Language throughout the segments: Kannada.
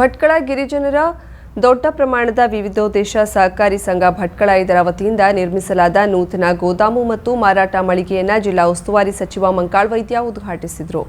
ಭಟ್ಕಳ ಗಿರಿಜನರ ದೊಡ್ಡ ಪ್ರಮಾಣದ ವಿವಿಧೋದ್ದೇಶ ಸಹಕಾರಿ ಸಂಘ ಭಟ್ಕಳ ಇದರ ವತಿಯಿಂದ ನಿರ್ಮಿಸಲಾದ ನೂತನ ಗೋದಾಮು ಮತ್ತು ಮಾರಾಟ ಮಳಿಗೆಯನ್ನು ಜಿಲ್ಲಾ ಉಸ್ತುವಾರಿ ಸಚಿವ ಮಂಕಾಳ್ ವೈದ್ಯ ಉದ್ಘಾಟಿಸಿದರು.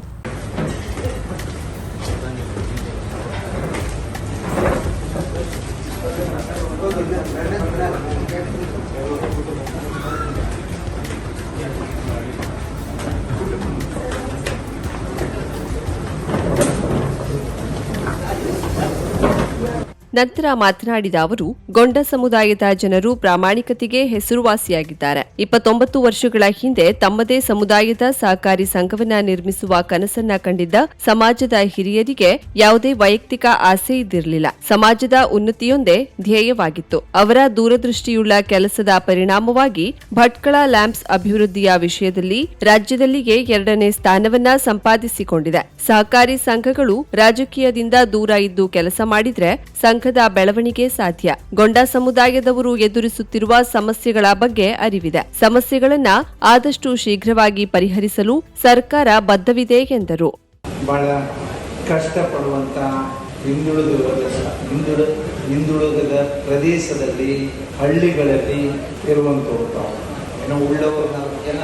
ನಂತರ ಮಾತನಾಡಿದ ಅವರು, ಗೊಂಡ ಸಮುದಾಯದ ಜನರು ಪ್ರಾಮಾಣಿಕತೆಗೆ ಹೆಸರುವಾಸಿಯಾಗಿದ್ದಾರೆ. ಇಪ್ಪತ್ತೊಂಬತ್ತು ವರ್ಷಗಳ ಹಿಂದೆ ತಮ್ಮದೇ ಸಮುದಾಯದ ಸಹಕಾರಿ ಸಂಘವನ್ನ ನಿರ್ಮಿಸುವ ಕನಸನ್ನ ಕಂಡಿದ್ದ ಸಮಾಜದ ಹಿರಿಯರಿಗೆ ಯಾವುದೇ ವೈಯಕ್ತಿಕ ಆಸೆ ಇದ್ದಿರಲಿಲ್ಲ. ಸಮಾಜದ ಉನ್ನತಿಯೊಂದೇ ಧ್ಯೇಯವಾಗಿತ್ತು. ಅವರ ದೂರದೃಷ್ಟಿಯುಳ್ಳ ಕೆಲಸದ ಪರಿಣಾಮವಾಗಿ ಭಟ್ಕಳ ಲ್ಯಾಂಪ್ಸ್ ಅಭಿವೃದ್ಧಿಯ ವಿಷಯದಲ್ಲಿ ರಾಜ್ಯದಲ್ಲಿಯೇ ಎರಡನೇ ಸ್ಥಾನವನ್ನ ಸಂಪಾದಿಸಿಕೊಂಡಿದೆ. ಸಹಕಾರಿ ಸಂಘಗಳು ರಾಜಕೀಯದಿಂದ ದೂರ ಇದ್ದು ಕೆಲಸ ಮಾಡಿದ್ರೆ ಸಂಘದ ಬೆಳವಣಿಗೆ ಸಾಧ್ಯ. ಗೊಂಡ ಸಮುದಾಯದವರು ಎದುರಿಸುತ್ತಿರುವ ಸಮಸ್ಯೆಗಳ ಬಗ್ಗೆ ಅರಿವಿದೆ. ಸಮಸ್ಯೆಗಳನ್ನ ಆದಷ್ಟು ಶೀಘ್ರವಾಗಿ ಪರಿಹರಿಸಲು ಸರ್ಕಾರ ಬದ್ಧವಿದೆ ಎಂದರು. ಬಹಳ ಕಷ್ಟಪಡುವಂತ ಹಿಂದುಳಿದ ಹಿಂದುಳ ಹಿಂದುಳಿದ ಪ್ರದೇಶದಲ್ಲಿ, ಹಳ್ಳಿಗಳಲ್ಲಿ ಜನ,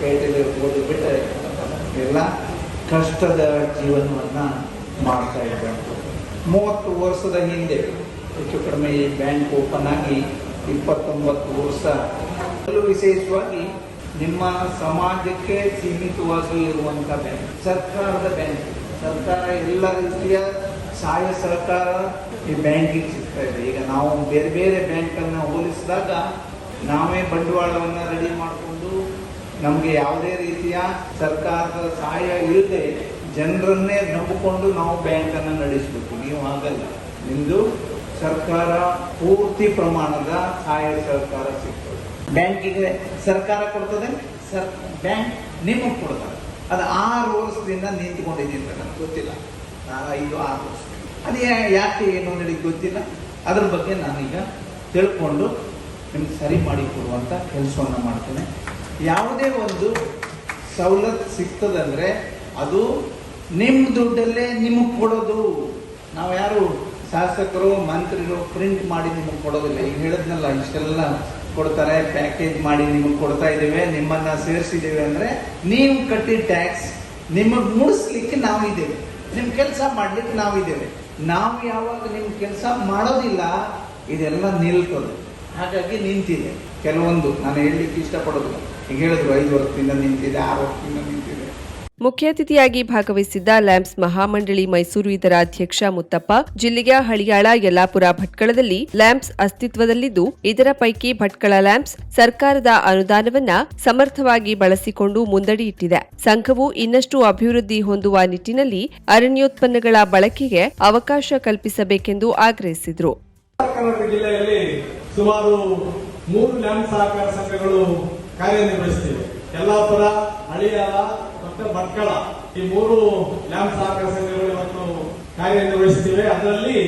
ಪೇಟೆಯಲ್ಲಿ ಬಿಟ್ಟರೆ ಎಲ್ಲ ಕಷ್ಟದ ಜೀವನವನ್ನು ಮಾಡ್ತಾ ಇದ್ದಾರೆ. ಮೂವತ್ತು ವರ್ಷದ ಹಿಂದೆ, ಹೆಚ್ಚು ಕಡಿಮೆ ಈ ಬ್ಯಾಂಕ್ ಓಪನ್ ಆಗಿ ಇಪ್ಪತ್ತೊಂಬತ್ತು ವರ್ಷ. ವಿಶೇಷವಾಗಿ ನಿಮ್ಮ ಸಮಾಜಕ್ಕೆ ಸೀಮಿತವಾಗಿ ಇರುವಂಥ ಬ್ಯಾಂಕ್, ಸರ್ಕಾರದ ಬ್ಯಾಂಕ್. ಸರ್ಕಾರ ಎಲ್ಲ ರೀತಿಯ ಸಹಾಯ ಸರ್ಕಾರ ಈ ಬ್ಯಾಂಕಿಗೆ ಸಿಗ್ತಾ ಇದೆ. ಈಗ ನಾವು ಬೇರೆ ಬೇರೆ ಬ್ಯಾಂಕನ್ನು ಹೋಲಿಸಿದಾಗ ನಾವೇ ಬಂಡವಾಳವನ್ನು ರೆಡಿ ಮಾಡಿಕೊಂಡು ನಮಗೆ ಯಾವುದೇ ರೀತಿಯ ಸರ್ಕಾರದ ಸಹಾಯ ಇಲ್ಲದೆ ಜನರನ್ನೇ ನಂಬಿಕೊಂಡು ನಾವು ಬ್ಯಾಂಕನ್ನು ನಡೆಸಬೇಕು. ನೀವು ಹಾಗಲ್ಲ. ನಿಮ್ಮದು ಸರ್ಕಾರ ಪೂರ್ತಿ ಪ್ರಮಾಣದ ಸಹಾಯ ಸರ್ಕಾರ ಸಿಗ್ತದೆ. ಬ್ಯಾಂಕಿಗೆ ಸರ್ಕಾರ ಕೊಡ್ತದೆ, ಸರ್, ಬ್ಯಾಂಕ್ ನಿಮಗೆ ಕೊಡ್ತಾರೆ ಅದು ಆರು ವರ್ಷದಿಂದ ನಿಂತ್ಕೊಂಡಿದೆ ಅಂತ ನನಗೆ ಗೊತ್ತಿಲ್ಲ. ನಾನು ಐದು, ಆರು ವರ್ಷ. ಅದು ಯಾಕೆ ಏನು ನನಗೆ ಗೊತ್ತಿಲ್ಲ. ಅದ್ರ ಬಗ್ಗೆ ನಾನೀಗ ತಿಳ್ಕೊಂಡು ನಿಮ್ಗೆ ಸರಿ ಮಾಡಿ ಕೊಡುವಂಥ ಕೆಲಸವನ್ನು ಮಾಡ್ತೇನೆ. ಯಾವುದೇ ಒಂದು ಸವಲತ್ತು ಸಿಗ್ತದಂದರೆ ಅದು ನಿಮ್ಮ ದುಡ್ಡಲ್ಲೇ ನಿಮಗೆ ಕೊಡೋದು. ನಾವು ಯಾರು ಶಾಸಕರು ಮಂತ್ರಿಗಳು ಪ್ರಿಂಟ್ ಮಾಡಿ ನಿಮಗೆ ಕೊಡೋದಿಲ್ಲ. ಈಗ ಹೇಳಿದ್ನಲ್ಲ, ಇಷ್ಟೆಲ್ಲ ಕೊಡ್ತಾರೆ ಪ್ಯಾಕೇಜ್ ಮಾಡಿ ನಿಮಗೆ ಕೊಡ್ತಾ ಇದ್ದೇವೆ, ನಿಮ್ಮನ್ನ ಸೇರಿಸಿದ್ದೇವೆ ಅಂದ್ರೆ ನೀವು ಕಟ್ಟಿದ ಟ್ಯಾಕ್ಸ್ ನಿಮಗೆ ಮುಡಿಸ್ಲಿಕ್ಕೆ ನಾವಿದ್ದೇವೆ ನಿಮ್ಮ ಕೆಲಸ ಮಾಡ್ಲಿಕ್ಕೆ ನಾವಿದ್ದೇವೆ ನಾವು ಯಾವಾಗ ನಿಮ್ಮ ಕೆಲಸ ಮಾಡೋದಿಲ್ಲ, ಇದೆಲ್ಲ ನಿಲ್ತದೆ. ಹಾಗಾಗಿ ನಿಂತಿದೆ. ಕೆಲವೊಂದು, ನಾನು ಹೇಳಲಿಕ್ಕೆ ಇಷ್ಟಪಡೋದಿಲ್ಲ. ಈಗ ಹೇಳಿದ್ರು, ಐದು ವರ್ಷದಿಂದ ನಿಂತಿದೆ, ಆರು ವರ್ಷದಿಂದ ನಿಂತಿದೆ. ಮುಖ್ಯ ಅತಿಥಿಯಾಗಿ ಭಾಗವಹಿಸಿದ್ದ ಲ್ಯಾಂಪ್ಸ್ ಮಹಾಮಂಡಳಿ ಮೈಸೂರು ಇದರ ಅಧ್ಯಕ್ಷ ಮುತ್ತಪ್ಪ, ಜಿಲ್ಲೆಯ ಹಳಿಯಾಳ ಯಲ್ಲಾಪುರ ಭಟ್ಕಳದಲ್ಲಿ ಲ್ಯಾಂಪ್ಸ್ ಅಸ್ತಿತ್ವದಲ್ಲಿದ್ದು, ಇದರ ಪೈಕಿ ಭಟ್ಕಳ ಲ್ಯಾಂಪ್ಸ್ ಸರ್ಕಾರದ ಅನುದಾನವನ್ನ ಸಮರ್ಥವಾಗಿ ಬಳಸಿಕೊಂಡು ಮುಂದಡಿಯಿಟ್ಟಿದೆ ಸಂಘವು ಇನ್ನಷ್ಟು ಅಭಿವೃದ್ಧಿ ಹೊಂದುವ ನಿಟ್ಟಿನಲ್ಲಿ ಅರಣ್ಯೋತ್ಪನ್ನಗಳ ಬಳಕೆಗೆ ಅವಕಾಶ ಕಲ್ಪಿಸಬೇಕೆಂದು ಆಗ್ರಹಿಸಿದರು. ಮೂರು ಲ್ಯಾಂಪ್ ಸಹಕಾರ ಸಂಘಗಳು ಕಾರ್ಯನಿರ್ವಹಿಸುತ್ತಿವೆ. ಯಲ್ಲಾಪುರ ಹಳಿಯಾಲ ಮತ್ತು ಭಟ್ಕಳ ಈ ಮೂರು ಲ್ಯಾಂಪ್ ಸಹಕಾರ ಸಂಘಗಳು ಇವತ್ತು ಕಾರ್ಯನಿರ್ವಹಿಸುತ್ತಿವೆ. ಅದರಲ್ಲಿ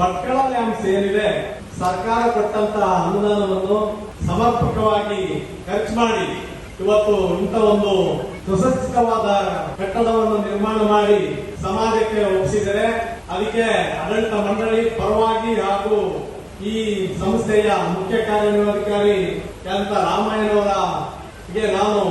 ಭಟ್ಕಳ ಲ್ಯಾಂಪ್ಸ್ ಏನಿದೆ, ಸರ್ಕಾರ ಕೊಟ್ಟಂತ ಅನುದಾನವನ್ನು ಸಮರ್ಪಕವಾಗಿ ಖರ್ಚು ಮಾಡಿ ಇವತ್ತು ಇಂಥ ಒಂದು ಸುಸಜ್ಜಿತವಾದ ಕಟ್ಟಡವನ್ನು ನಿರ್ಮಾಣ ಮಾಡಿ ಸಮಾಜಕ್ಕೆ ಒಪ್ಪಿಸಿದರೆ ಅದಕ್ಕೆ ಆಡಳಿತ ಮಂಡಳಿ ಪರವಾಗಿ ಹಾಗೂ ಈ ಸಂಸ್ಥೆಯ ಮುಖ್ಯ ಕಾರ್ಯನಿರ್ವಹಣಾಧಿಕಾರಿ ರಾಮಾಯಣವರಿಗೆ ನಾನು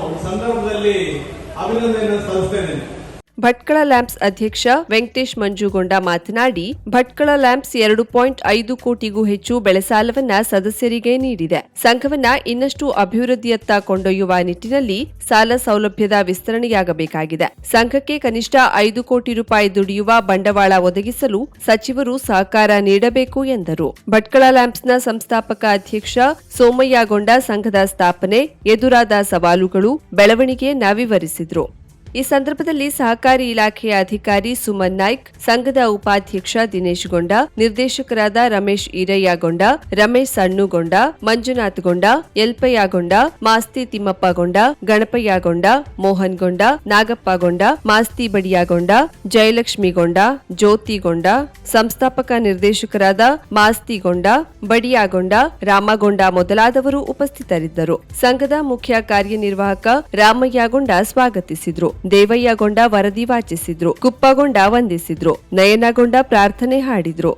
ಈ ಸಂದರ್ಭದಲ್ಲಿ ಅಭಿನಂದನೆ ಸಲ್ಲಿಸ್ತೇನೆ ಭಟ್ಕಳ ಲ್ಯಾಂಪ್ಸ್ ಅಧ್ಯಕ್ಷ ವೆಂಕಟೇಶ್ ಮಂಜುಗೊಂಡ ಮಾತನಾಡಿ, ಭಟ್ಕಳ ಲ್ಯಾಂಪ್ಸ್ ಎರಡು ಪಾಯಿಂಟ್ ಐದು ಕೋಟಿಗೂ ಹೆಚ್ಚು ಬೆಳೆಸಾಲವನ್ನ ಸದಸ್ಯರಿಗೆ ನೀಡಿದೆ. ಸಂಘವನ್ನ ಇನ್ನಷ್ಟು ಅಭಿವೃದ್ಧಿಯತ್ತ ಕೊಂಡೊಯ್ಯುವ ನಿಟ್ಟಿನಲ್ಲಿ ಸಾಲ ಸೌಲಭ್ಯದ ವಿಸ್ತರಣೆಯಾಗಬೇಕಾಗಿದೆ. ಸಂಘಕ್ಕೆ ಕನಿಷ್ಠ ಐದು ಕೋಟಿ ರೂಪಾಯಿ ದುಡಿಯುವ ಬಂಡವಾಳ ಒದಗಿಸಲು ಸಚಿವರು ಸಹಕಾರ ನೀಡಬೇಕು ಎಂದರು. ಭಟ್ಕಳ ಲ್ಯಾಂಪ್ಸ್ನ ಸಂಸ್ಥಾಪಕ ಅಧ್ಯಕ್ಷ ಸೋಮಯ್ಯಗೊಂಡ ಸಂಘದ ಸ್ಥಾಪನೆ ಎದುರಾದ ಸವಾಲುಗಳು ಬೆಳವಣಿಗೆಯನ್ನ ವಿವರಿಸಿದ್ರು. ಈ ಸಂದರ್ಭದಲ್ಲಿ ಸಹಕಾರಿ ಇಲಾಖೆಯ ಅಧಿಕಾರಿ ಸುಮನ್ ನಾಯ್ಕ್, ಸಂಘದ ಉಪಾಧ್ಯಕ್ಷ ದಿನೇಶ್ ಗೊಂಡ, ನಿರ್ದೇಶಕರಾದ ರಮೇಶ್ ಈರಯ್ಯಗೊಂಡ ರಮೇಶ್ ಸಣ್ಣುಗೊಂಡ ಮಂಜುನಾಥ್ ಗೊಂಡ ಎಲ್ಪಯ್ಯಗೊಂಡ ಮಾಸ್ತಿ ತಿಮ್ಮಪ್ಪಗೊಂಡ ಗಣಪಯ್ಯಗೊಂಡ ಮೋಹನ್ ಗೊಂಡ ನಾಗಪ್ಪಗೊಂಡ ಮಾಸ್ತಿ ಬಡಿಯಾಗೊಂಡ ಜಯಲಕ್ಷ್ಮಿಗೊಂಡ ಜ್ಯೋತಿಗೊಂಡ ಸಂಸ್ಥಾಪಕ ನಿರ್ದೇಶಕರಾದ ಮಾಸ್ತಿಗೊಂಡ ಬಡಿಯಾಗೊಂಡ ರಾಮಗೊಂಡ ಮೊದಲಾದವರು ಉಪಸ್ಥಿತರಿದ್ದರು. ಸಂಘದ ಮುಖ್ಯ ಕಾರ್ಯನಿರ್ವಾಹಕ ರಾಮಯ್ಯಗೊಂಡ ಸ್ವಾಗತಿಸಿದ್ರು. ದೇವಯ್ಯಗೊಂಡ ವರದಿ ವಾಚಿಸಿದ್ರು, ಕುಪ್ಪಗೊಂಡ ವಂದಿಸಿದ್ರು, ನಯನಗೊಂಡ ಪ್ರಾರ್ಥನೆ ಹಾಡಿದ್ರು.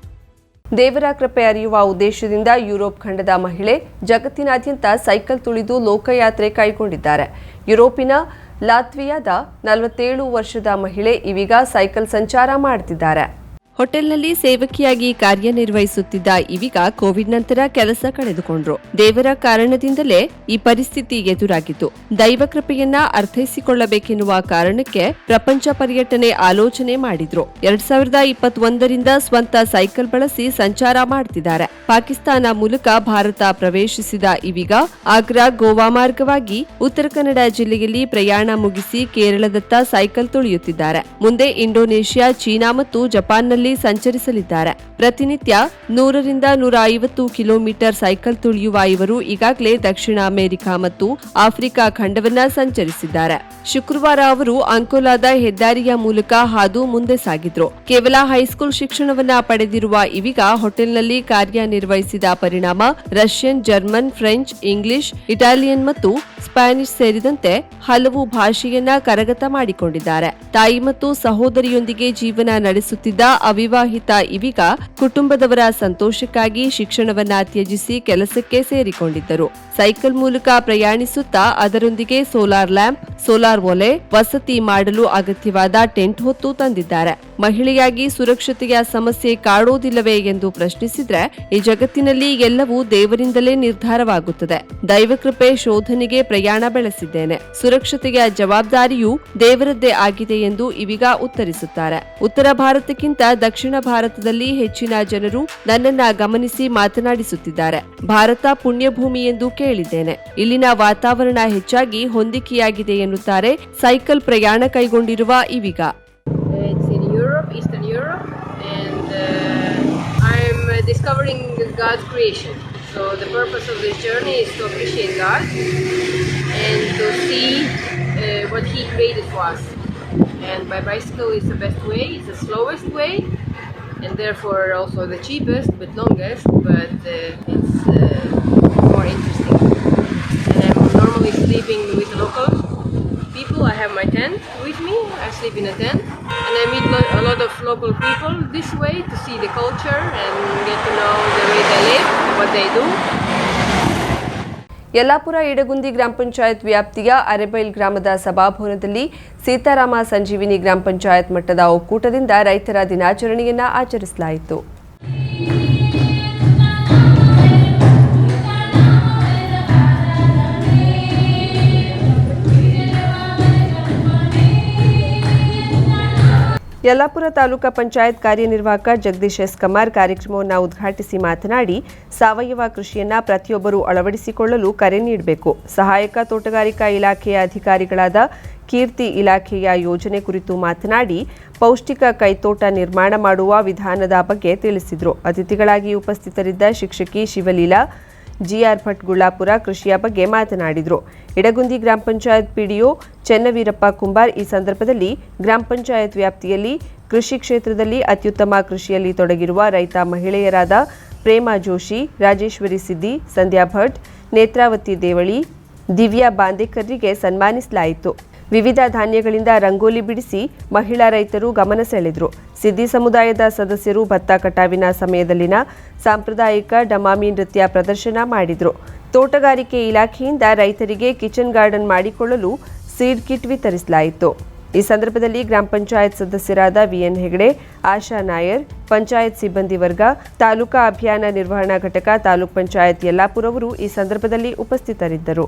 ದೇವರ ಕೃಪೆ ಅರಿಯುವ ಉದ್ದೇಶದಿಂದ ಯುರೋಪ್ ಖಂಡದ ಮಹಿಳೆ ಜಗತ್ತಿನಾದ್ಯಂತ ಸೈಕಲ್ ತುಳಿದು ಲೋಕಯಾತ್ರೆ ಕೈಗೊಂಡಿದ್ದಾರೆ. ಯುರೋಪಿನ ಲಾತ್ವಿಯಾದ ನಲವತ್ತೇಳು ವರ್ಷದ ಮಹಿಳೆ ಇವೀಗ ಸೈಕಲ್ ಸಂಚಾರ ಮಾಡುತ್ತಿದ್ದಾರೆ ಹೋಟೆಲ್ನಲ್ಲಿ ಸೇವಕಿಯಾಗಿ ಕಾರ್ಯನಿರ್ವಹಿಸುತ್ತಿದ್ದ ಇವೀಗ ಕೋವಿಡ್ ನಂತರ ಕೆಲಸ ಕಳೆದುಕೊಂಡ್ರು. ದೇವರ ಕಾರಣದಿಂದಲೇ ಈ ಪರಿಸ್ಥಿತಿ ಎದುರಾಗಿತ್ತು. ದೈವ ಕೃಪೆಯನ್ನ ಅರ್ಥೈಸಿಕೊಳ್ಳಬೇಕೆನ್ನುವ ಕಾರಣಕ್ಕೆ ಪ್ರಪಂಚ ಪರ್ಯಟನೆ ಆಲೋಚನೆ ಮಾಡಿದ್ರು. ಎರಡ್ ಸಾವಿರದ ಇಪ್ಪತ್ತೊಂದರಿಂದ ಸ್ವಂತ ಸೈಕಲ್ ಬಳಸಿ ಸಂಚಾರ ಮಾಡ್ತಿದ್ದಾರೆ. ಪಾಕಿಸ್ತಾನ ಮೂಲಕ ಭಾರತ ಪ್ರವೇಶಿಸಿದ ಇವಿಗ ಆಗ್ರಾ ಗೋವಾ ಮಾರ್ಗವಾಗಿ ಉತ್ತರ ಕನ್ನಡ ಜಿಲ್ಲೆಯಲ್ಲಿ ಪ್ರಯಾಣ ಮುಗಿಸಿ ಕೇರಳದತ್ತ ಸೈಕಲ್ ತುಳಿಯುತ್ತಿದ್ದಾರೆ. ಮುಂದೆ ಇಂಡೋನೇಷ್ಯಾ, ಚೀನಾ ಮತ್ತು ಜಪಾನ್ನಲ್ಲಿ ಸಂಚರಿಸಲಿದ್ದಾರೆ. ಪ್ರತಿನಿತ್ಯ ನೂರರಿಂದ ನೂರ ಐವತ್ತು ಕಿಲೋಮೀಟರ್ ಸೈಕಲ್ ತುಳಿಯುವ ಇವರು ಈಗಾಗಲೇ ದಕ್ಷಿಣ ಅಮೆರಿಕ ಮತ್ತು ಆಫ್ರಿಕಾ ಖಂಡವನ್ನ ಸಂಚರಿಸಿದ್ದಾರೆ. ಶುಕ್ರವಾರ ಅವರು ಅಂಕೋಲಾದ ಹೆದ್ದಾರಿಯ ಮೂಲಕ ಹಾದು ಮುಂದೆ ಸಾಗಿದ್ರು. ಕೇವಲ ಹೈಸ್ಕೂಲ್ ಶಿಕ್ಷಣವನ್ನ ಪಡೆದಿರುವ ಇವೀಗ ಹೋಟೆಲ್ನಲ್ಲಿ ಕಾರ್ಯನಿರ್ವಹಿಸಿದ ಪರಿಣಾಮ Russian, German, French, English, Italian ಮತ್ತು ಸ್ಪ್ಯಾನಿಷ್ ಸೇರಿದಂತೆ ಹಲವು ಭಾಷೆಯನ್ನ ಕರಗತ ಮಾಡಿಕೊಂಡಿದ್ದಾರೆ. ತಾಯಿ ಮತ್ತು ಸಹೋದರಿಯೊಂದಿಗೆ ಜೀವನ ನಡೆಸುತ್ತಿದ್ದ ಅವಿವಾಹಿತ ಇವೀಗ ಕುಟುಂಬದವರ ಸಂತೋಷಕ್ಕಾಗಿ ಶಿಕ್ಷಣವನ್ನ ತ್ಯಜಿಸಿ ಕೆಲಸಕ್ಕೆ ಸೇರಿಕೊಂಡಿದ್ದರು. ಸೈಕಲ್ ಮೂಲಕ ಪ್ರಯಾಣಿಸುತ್ತಾ ಅದರೊಂದಿಗೆ ಸೋಲಾರ್ ಲ್ಯಾಂಪ್, ಸೋಲಾರ್ ಒಲೆ ವಸತಿ ಮಾಡಲು ಅಗತ್ಯವಾದ ಟೆಂಟ್ ಹೊತ್ತು ತಂದಿದ್ದಾರೆ. ಮಹಿಳೆಯಾಗಿ ಸುರಕ್ಷತೆಯ ಸಮಸ್ಯೆ ಕಾಡೋದಿಲ್ಲವೇ ಎಂದು ಪ್ರಶ್ನಿಸಿದ್ರೆ ಈ ಜಗತ್ತಿನಲ್ಲಿ ಎಲ್ಲವೂ ದೇವರಿಂದಲೇ ನಿರ್ಧಾರವಾಗುತ್ತದೆ. ದೈವಕೃಪೆ ಶೋಧನೆಗೆ ಪ್ರಯಾಣ ಬೆಳೆಸಿದ್ದೇನೆ. ಸುರಕ್ಷತೆಯ ಜವಾಬ್ದಾರಿಯೂ ದೇವರದ್ದೇ ಆಗಿದೆ ಎಂದು ಇವೀಗ ಉತ್ತರಿಸುತ್ತಾರೆ. ಉತ್ತರ ಭಾರತಕ್ಕಿಂತ ದಕ್ಷಿಣ ಭಾರತದಲ್ಲಿ ಹೆಚ್ಚಿನ ಜನರು ನನ್ನನ್ನ ಗಮನಿಸಿ ಮಾತನಾಡಿಸುತ್ತಿದ್ದಾರೆ. ಭಾರತ ಪುಣ್ಯಭೂಮಿ ಎಂದು ಕೇಳಿದ್ದೇನೆ ಇಲ್ಲಿನ ವಾತಾವರಣ ಹೆಚ್ಚಾಗಿ ಹೊಂದಿಕೆಯಾಗಿದೆ ಎನ್ನುತ್ತಾರೆ ಸೈಕಲ್ ಪ್ರಯಾಣ ಕೈಗೊಂಡಿರುವ ಇವೀಗ uh, uh, uh. And by bicycle is the best way, it's the slowest way, and therefore also the cheapest but longest, but uh, it's uh, more interesting. Sleeping with local people. I have my tent with me. I sleep in a tent, and I meet lo- a lot of local people this way to see the culture and get to know the way they live, what they do. Yellapur ಇಡಗುಂದಿ ಗ್ರಾಮ ಪಂಚಾಯತ್ ವ್ಯಾಪ್ತಿಯ ಅರೆಬೈಲ್ ಗ್ರಾಮದ ಸಭಾಭವನದಲ್ಲಿ ಸೀತಾರಾಮ ಸಂಜೀವಿನಿ ಗ್ರಾಮ ಪಂಚಾಯತ್ ಮಟ್ಟದ ಒಕ್ಕೂಟದಿಂದ ರೈತರ ದಿನಾಚರಣೆಯನ್ನು ಆಚರಿಸಲಾಯಿತು ಯಲ್ಲಾಪುರ ತಾಲೂಕಾ ಪಂಚಾಯತ್ ಕಾರ್ಯನಿರ್ವಾಹಕ ಜಗದೀಶ್ ಎಸ್ ಕಮಾರ್ ಕಾರ್ಯಕ್ರಮವನ್ನು ಉದ್ಘಾಟಿಸಿ ಮಾತನಾಡಿ, ಸಾವಯವ ಕೃಷಿಯನ್ನ ಪ್ರತಿಯೊಬ್ಬರು ಅಳವಡಿಸಿಕೊಳ್ಳಲು ಕರೆ ನೀಡಬೇಕು. ಸಹಾಯಕ ತೋಟಗಾರಿಕಾ ಇಲಾಖೆಯ ಅಧಿಕಾರಿಗಳಾದ ಕೀರ್ತಿ ಇಲಾಖೆಯ ಯೋಜನೆ ಕುರಿತು ಮಾತನಾಡಿ, ಪೌಷ್ಟಿಕ ಕೈತೋಟ ನಿರ್ಮಾಣ ಮಾಡುವ ವಿಧಾನದ ಬಗ್ಗೆ ತಿಳಿಸಿದರು. ಅತಿಥಿಗಳಾಗಿ ಉಪಸ್ಥಿತರಿದ್ದ ಶಿಕ್ಷಕಿ ಶಿವಲೀಲಾ ಜಿಆರ್ ಭಟ್ ಗುಳ್ಳಾಪುರ ಕೃಷಿಯ ಬಗ್ಗೆ ಮಾತನಾಡಿದರು. ಇಡಗುಂದಿ ಗ್ರಾಮ ಪಂಚಾಯತ್ ಪಿಡಿಒ ಚೆನ್ನವೀರಪ್ಪ ಕುಂಬಾರ್ ಈ ಸಂದರ್ಭದಲ್ಲಿ ಗ್ರಾಮ ಪಂಚಾಯತ್ ವ್ಯಾಪ್ತಿಯಲ್ಲಿ ಕೃಷಿ ಕ್ಷೇತ್ರದಲ್ಲಿ ಅತ್ಯುತ್ತಮ ಕೃಷಿಯಲ್ಲಿ ತೊಡಗಿರುವ ರೈತ ಮಹಿಳೆಯರಾದ ಪ್ರೇಮಾ ಜೋಶಿ, ರಾಜೇಶ್ವರಿ ಸಿದ್ದಿ, ಸಂಧ್ಯಾ ಭಟ್, ನೇತ್ರಾವತಿ ದೇವಳಿ, ದಿವ್ಯಾ ಬಾಂದೇಕರ್ರಿಗೆ ಸನ್ಮಾನಿಸಲಾಯಿತು. ವಿವಿಧ ಧಾನ್ಯಗಳಿಂದ ರಂಗೋಲಿ ಬಿಡಿಸಿ ಮಹಿಳಾ ರೈತರು ಗಮನ ಸೆಳೆದರು. ಸಿದ್ದಿ ಸಮುದಾಯದ ಸದಸ್ಯರು ಭತ್ತ ಕಟಾವಿನ ಸಮಯದಲ್ಲಿನ ಸಾಂಪ್ರದಾಯಿಕ ಡಮಾಮಿ ನೃತ್ಯ ಪ್ರದರ್ಶನ ಮಾಡಿದರು. ತೋಟಗಾರಿಕೆ ಇಲಾಖೆಯಿಂದ ರೈತರಿಗೆ ಕಿಚನ್ ಗಾರ್ಡನ್ ಮಾಡಿಕೊಳ್ಳಲು ಸೀಡ್ ಕಿಟ್ ವಿತರಿಸಲಾಯಿತು. ಈ ಸಂದರ್ಭದಲ್ಲಿ ಗ್ರಾಮ ಪಂಚಾಯತ್ ಸದಸ್ಯರಾದ ವಿಎನ್ ಹೆಗಡೆ, ಆಶಾ ನಾಯರ್, ಪಂಚಾಯತ್ ಸಿಬ್ಬಂದಿ ವರ್ಗ, ತಾಲೂಕಾ ಅಭಿಯಾನ ನಿರ್ವಹಣಾ ಘಟಕ ತಾಲೂಕ್ ಪಂಚಾಯತ್ ಯಲ್ಲಾಪುರವರು ಈ ಸಂದರ್ಭದಲ್ಲಿ ಉಪಸ್ಥಿತರಿದ್ದರು.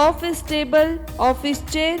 Office table office chair